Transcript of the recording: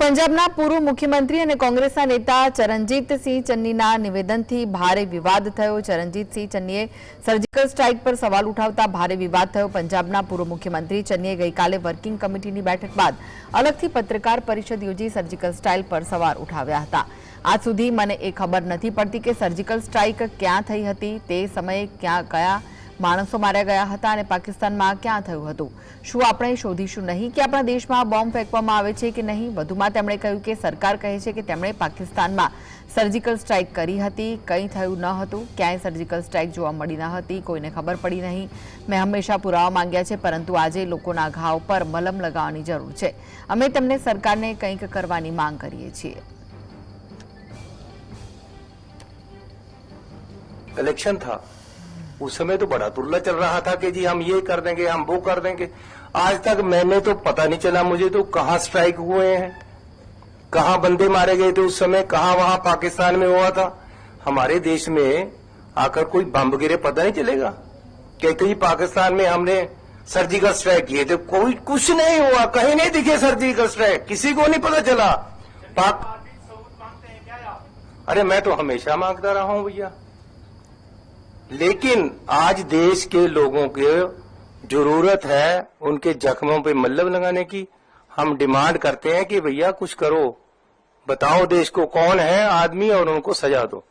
पंजाब ના પૂર્વ મુખ્યમંત્રી અને કોંગ્રેસના નેતા ચરણજીત સી ચન્નીના નિવેદનથી ભારે વિવાદ થયો ચરણજીત સી ચન્નીએ સર્જિકલ સ્ટ્રાઇક પર સવાલ ઉઠાવતા ભારે વિવાદ થયો पंजाबના પૂર્વ મુખ્યમંત્રી ચન્નીએ ગઈકાલે વર્કિંગ કમિટીની બેઠક બાદ અલગથી પત્રકાર પરિષદ યોજી સર્જિકલ સ્ટાઇલ પર સવાલ ઉઠાવ્યા હતા આજ સુધી મને એ ખબર નથી પડતી કે સર્જિકલ સ્ટ્રાઇક ક્યાં થઈ હતી તે સમયે શું કયા માનસો માર્યા ગયા હતા અને પાકિસ્તાનમાં શું થયું હતું શું આપણે શોધીશું નહીં કે આપણા દેશમાં બોમ્બ ફેંકવામાં આવે છે કે નહીં વધુમાં તેમણે કહ્યું કે સરકાર કહે છે કે તેમણે પાકિસ્તાનમાં સર્જિકલ સ્ટ્રાઇક કરી હતી કંઈ થયું નહોતું ક્યાંય સર્જિકલ સ્ટ્રાઇક જોવા મળી ન હતી કોઈને ખબર પડી નહીં મેં હંમેશા પુરાવા માંગ્યા છે પરંતુ આજે લોકોના ઘા પર મલમ લગાવવાની જરૂર છે અમે તમને સરકારે કંઈક કરવાની માંગ કરીએ છીએ ઇલેક્શન થા उस समय तो बड़ा तुल्ला चल रहा था कि जी हम ये कर देंगे हम वो कर देंगे आज तक मैंने तो पता नहीं चला मुझे तो कहाँ स्ट्राइक हुए हैं कहा बंदे मारे गए थे उस समय कहा वहां पाकिस्तान में हुआ था हमारे देश में आकर कोई बम गिरे पता नहीं चलेगा कहते ही पाकिस्तान में हमने सर्जिकल स्ट्राइक किए थे कोई कुछ नहीं हुआ कहीं नहीं दिखे सर्जिकल स्ट्राइक किसी को नहीं पता चला पाक अरे मैं तो हमेशा मांगता रहा हूँ भैया लेकिन आज देश के लोगों के जरूरत है उनके जख्मों पे मल्लब लगाने की हम डिमांड करते हैं कि भैया कुछ करो बताओ देश को कौन है आदमी और उनको सजा दो